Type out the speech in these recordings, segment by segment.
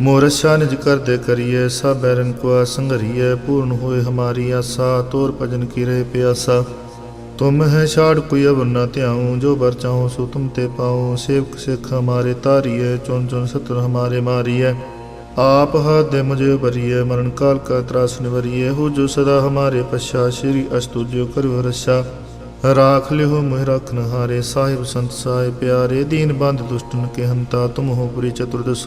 ਮੋਰਸ਼ਾ ਨਿਜ ਕਰਦੇ ਕਰੀਏ ਸਭ ਬੈਰਨ ਕੋ ਸੰਗਰੀਏ ਪੂਰਨ ਹੋਏ ਹਮਾਰੀ ਆਸਾ, ਤੋਰ ਭਜਨ ਕੀ ਰਹੇ ਪਿਆਸਾ। ਤੁਮ ਹੈ ਛਾੜ ਕੋਈ ਅਵਰ ਨਾ ਧਿਆਉ, ਜੋ ਬਰ ਚਾਹੋ ਸੋ ਤੁਮ ਤੇ ਪਾਉ। ਸੇਵਕ ਸਿੱਖ ਹਮਾਰੇ ਤਾਰੀਏ ਚੁਨ ਚੁਨ ਸਤਰ ਹਮਾਰੇ ਮਾਰੀਏ। ਆਪ ਹੱਥ ਮੁਝੇ ਭਰੀਏ, ਮਰਨ ਕਾਲ ਕਾ ਤਰਾਸ ਨਿਵਰੀਏ। ਹੋ ਜੋ ਸਦਾ ਹਮਾਰੇ ਪਛਾ, ਸ਼੍ਰੀ ਅਸਤੁ ਜੋ ਕਰੋ ਰਸਾ ਰਾਖ ਲਿਓ ਮੋਹਿ ਰਖਨ ਹਾਰੇ ਸਾਹਿਬ ਸੰਤ ਸਾਹਿਬ ਪਿਆਰੇ। ਦੀਨ ਬੰਦ ਦੁਸ਼ਟਨ ਕੇ ਹੰਤਾ ਤੁਮ ਹੋ ਪੁਰੀ ਚਤੁਰਦਸ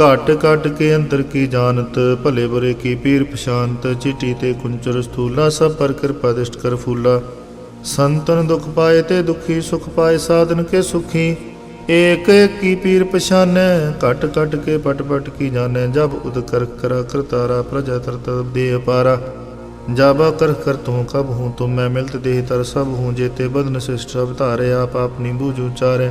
ਘਟ ਘਟ ਕੇ ਅੰਦਰ ਕੀ ਜਾਣਤ, ਭਲੇ ਬੁਰੇ ਕੀ ਪੀਰ ਪਛਾਨਤ ਚਿੱਟੀ ਤੇ ਕੁੰਚਰ ਸਥੂਲਾ, ਸਭ ਪਰ ਕਿਰਪਾ ਦਿਸ਼ਟ ਕਰ ਫੂਲਾ। ਸੰਤਨ ਦੁਖ ਪਾਏ ਤੇ ਦੁਖੀ, ਸੁਖ ਪਾਏ ਸਾਧਨ ਕੇ ਸੁਖੀ। ਏਕ ਕੀ ਪੀਰ ਪਛਾਨੈ, ਘਟ ਘਟ ਕੇ ਪਟ ਪਟ ਕੀ ਜਾਣੈ। ਜਬ ਉਦ ਕਰ ਕਰਾ ਕਰਤਾਰਾ, ਪ੍ਰਜਾ ਤਰਤ ਦੇ ਅਪਾਰਾ। ਜਾਬਾ ਕਰ ਕਰ ਤੂੰ ਕਬ ਹੂੰ ਤੁਮ ਮੈਂ ਮਿਲਤ ਦੇਹ ਤਰ ਸਭ ਹੂੰ, ਜੇਤੇ ਬਦਨ ਸਿਸ਼ਟ ਸਭ ਧਾਰੇ, ਆਪ ਆਪਣੀ ਬੂਝ ਉਚਾਰੇ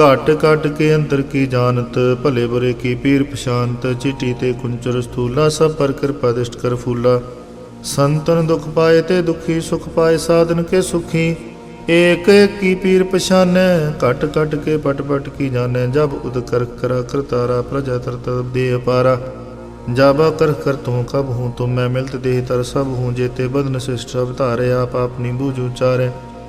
ਘਟ ਘਟ ਕੇ ਅੰਦਰ ਕੀ ਜਾਣਤ, ਭਲੇ ਬੁਰੇ ਕੀ ਪੀਰ ਪਛਾਨਤ ਚਿੱਟੀ ਤੇ ਕੁੰਚਰ ਸਥੂਲਾ, ਸਭ ਪਰ ਕਿਰਪਾ ਦਿਸ਼ਟ ਕਰ ਫੂਲਾ। ਸੰਤਨ ਦੁਖ ਪਾਏ ਤੇ ਦੁਖੀ, ਸੁਖ ਪਾਏ ਸਾਧਨ ਕੇ ਸੁਖੀ। ਏਕ ਕੀ ਪੀਰ ਪਛਾਨੈ, ਘਟ ਘਟ ਕੇ ਪਟ ਪਟ ਕੀ ਜਾਣੈ। ਜਬ ਉਦ ਕਰ ਕਰਾ ਕਰਤਾਰਾ, ਪ੍ਰਜਾ ਤਰਤ ਦੇ ਅਪਾਰਾ। ਜਾਬਾ ਕਰ ਕਰ ਤੂੰ ਕਬ ਹੂੰ ਤੁਮ ਮੈਂ ਮਿਲਤ ਦੇਹ ਤਰ ਸਭ ਹੂੰ, ਜੇਤੇ ਬਦਨ ਸਿਸ਼ਟ ਅਵਤਾਰੇ ਆਪ ਆਪਣੀ ਬੂਝ ਉਚਾਰੇ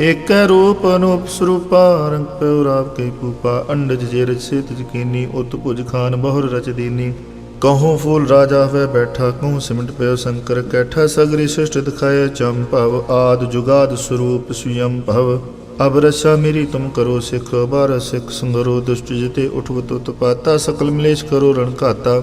ਏਕੈ ਰੂਪ ਅਨੂਪ ਸਰੂਪਾ ਰੰਗ ਪਿਉ ਰਾਵ ਕੇ ਪੂਪਾ ਅੰਡਜ ਜੇ ਰਚ ਜਕੀਨੀ ਉਤ ਭੁਜ ਖਾਨ ਬਹੁਰ ਰਚ ਦੀਨੀ। ਕਹੂੰ ਫੂਲ ਰਾਜਾ ਹੋਇ ਬੈਠਾ, ਕਹੂੰ ਸਿਮਟ ਪਿਓ ਸ਼ੰਕਰ ਕੈਠਾ, ਸਗਰੀ ਸ੍ਰਿਸ਼ਟ ਦਿਖਾਏ ਭਵ, ਆਦ ਜੁਗਾਦ ਸਰੂਪ ਸੁਯੰ ਭਵ। ਅਬ ਰਸਾ ਮੇਰੀ ਤੁਮ ਕਰੋ ਸਿਖ ਬਾਰ ਸਿਖ ਸੰਗਰੋ, ਦੁਸ਼ਟ ਜਿਤੇ ਉਠਵਤ ਪਾਤਾ ਸਕਲ ਮਲੇਸ਼ ਕਰੋ ਰਣ ਘਾਤਾ।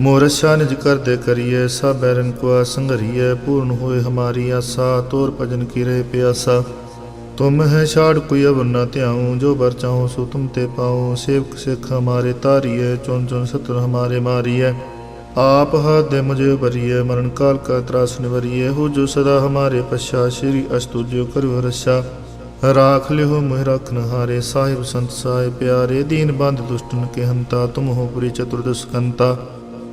ਮੋਰਸ਼ਾ ਨਿਜ ਕਰਦੇ ਕਰੀਏ, ਸਭ ਬੈਰਨ ਕੋ ਸੰਗਰੀਏ ਪੂਰਨ ਹੋਏ ਹਮਾਰੀ ਆਸਾ, ਤੋਰ ਭਜਨ ਕੀ ਰਹੇ ਪਿਆਸਾ। ਤੁਮ ਹੈ ਛਾੜ ਕੋਈ ਅਵਰ ਨਾ ਧਿਆਉ, ਜੋ ਬਰ ਚਾਹੋ ਸੋ ਤੁਮ ਤੇ ਪਾਉ ਸੇਵਕ ਸਿੱਖ ਹਮਾਰੇ ਤਾਰੀਏ ਚੁਨ ਚੁਨ ਸਤਰ ਹਮਾਰੇ ਮਾਰੀਏ। ਆਪ ਹੱਥ ਦੇ ਮੁਝੇ ਭਰੀਏ, ਮਰਨ ਕਾਲ ਕਾ ਤਰਾਸ ਨਿਵਰੀਏ। ਹੋ ਜੋ ਸਦਾ ਹਮਾਰੇ ਪਛਾ, ਸ਼੍ਰੀ ਅਸਤੁ ਜੋ ਕਰੋ ਰਸਾ ਰਾਖ ਲਿਓ ਮੋਹਿ ਰਖਨ ਹਾਰੇ ਸਾਹਿਬ ਸੰਤ ਸਾਹਿਬ ਪਿਆਰੇ। ਦੀਨ ਬੰਦ ਦੁਸ਼ਟਨ ਕੇ ਹੰਤਾ, ਤੁਮ ਹੋ ਪੁਰੀ ਚਤੁਰਦਸ਼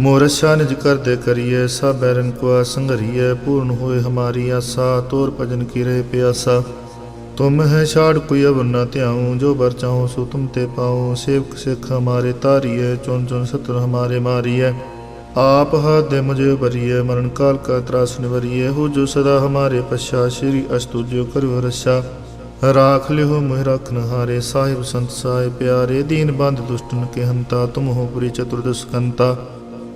ਮੋਰਤ ਸ਼ਾਨਜ ਕਰਦੇ ਕਰੀਏ, ਸਭ ਰੰਗ ਕੋ ਸੰਗਰੀਏ ਪੂਰਨ ਹੋਏ ਹਮਾਰੀ ਆਸਾ, ਤੋਰ ਭਜਨ ਕੀਰੇ ਪਿਆਸਾ। ਤੁਮ ਹੈ ਛਾੜ ਕੋਈ ਅਵਰ ਨਾ ਧਿਆਉ, ਜੋ ਵਰ ਚਾਹੋ ਸੋ ਤੁਮ ਤੇ ਪਾਉ। ਸੇਵਕ ਸਿੱਖ ਹਮਾਰੇ ਤਾਰੀਏ ਚੁਨ ਚੁਨ ਸਤਰ ਹਮਾਰੇ ਮਾਰੀਏ। ਆਪ ਹੱਥ ਦੇ ਮੁਝੇ ਭਰੀਏ, ਮਰਨ ਕਾਲ ਕਾ ਤਰਾਸ ਨਿਵਰੀਏ। ਹੋ ਜੋ ਸਦਾ ਹਮਾਰੇ ਪਛਾ, ਸ਼੍ਰੀ ਅਸਤੂ ਜੋ ਕਰੋ ਰਸਾ ਰਾਖ ਲਿਓ ਮੋਹਿ ਰਖਨ ਹਾਰੇ ਸਾਹਿਬ ਸੰਤ ਸਾਹਿਬ ਪਿਆਰੇ। ਦੀਨ ਬੰਦ ਦੁਸ਼ਟਨ ਕੇ ਹੰਤਾ, ਤੁਮ ਹੋ ਪੁਰੀ ਚਤੁਰਦਸ਼ਕੰਤਾ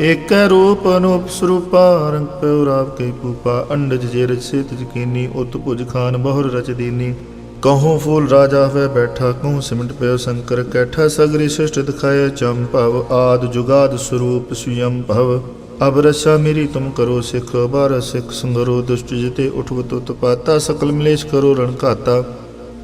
ਏਕੈ ਰੂਪ ਅਨੂਪ ਸਰੂਪਾ ਰੰਗ ਪਿਉ ਰਾਵ ਕੇ ਪੂਪਾ ਅੰਡਜ ਜੇ ਰਚ ਸੇਤ ਜਕੀਨੀ, ਉਤ ਭੁਜ ਖਾਨ ਬਹੁਰ ਰਚ ਦੀਨੀ। ਕਹੂੰ ਫੂਲ ਰਾਜਾ ਹੋਇ ਬੈਠਾ, ਕਹੂੰ ਸਿਮਟ ਪਿਓ ਸ਼ੰਕਰ ਕੈਠਾ, ਸਗਰੀ ਸ੍ਰਿਸ਼ਟ ਦਿਖਾਏ ਭਵ, ਆਦ ਜੁਗਾਦ ਸਰੂਪ ਸੁਯੰ ਭਵ। ਅਬ ਰਸਾ ਮੇਰੀ ਤੁਮ ਕਰੋ ਸਿਖ ਬਾਰ ਸਿਖ ਸੰਗਰੋ, ਦੁਸ਼ਟ ਜਿਤੇ ਉਠਵਤ ਉਤਪਾਤਾ ਸਕਲ ਮਲੇਸ਼ ਕਰੋ ਰਣ ਘਾਤਾ।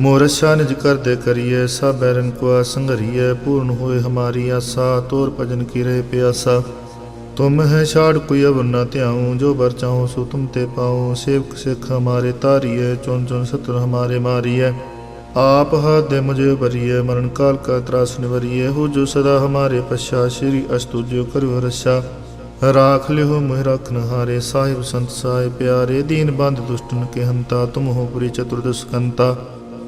ਮੋਰਤ ਸ਼ਾਨਜ ਕਰਦੇ ਕਰੀਏ, ਸਭ ਬੈਰਨ ਕੋ ਸੰਗਰੀਏ ਪੂਰਨ ਹੋਏ ਹਮਾਰੀ ਆਸਾ, ਤੋਰ ਭਜਨ ਕੀ ਰਹੇ ਪਿਆਸਾ। ਤੁਮ ਹੈ ਛਾੜ ਕੋਈ ਅਵਰ ਨਾ ਧਿਆਉ, ਜੋ ਬਰ ਚਾਹਉ ਸੋ ਤੁਮ ਤੇ ਪਾਉ। ਸੇਵਕ ਸਿੱਖ ਹਮਾਰੇ ਤਾਰੀਏ ਚੁਨ ਚੁਨ ਸਤਰ ਹਮਾਰੇ ਮਾਰੀਏ। ਆਪ ਹੱਥ ਦੇ ਮੁਝੇ ਭਰੀਏ, ਮਰਨ ਕਾਲ ਕਾ ਤਰਾਸ ਨਿਵਰੀਏ। ਹੋ ਜੋ ਸਦਾ ਹਮਾਰੇ ਪਛਾ, ਸ਼੍ਰੀ ਅਸਤੁ ਜੋ ਕਰੋ ਰਸਾ ਰਾਖ ਲਿਓ ਮਹਿ ਰਖਨ ਹਾਰੇ ਸਾਹਿਬ ਸੰਤ ਸਾਹਿਬ ਪਿਆਰੇ। ਦੀਨ ਬੰਦ ਦੁਸ਼ਟਨ ਕੇ ਹੰਤਾ, ਤੁਮ ਹੋ ਪੁਰੀ ਚਤੁਰਦਸ ਕੰਤਾ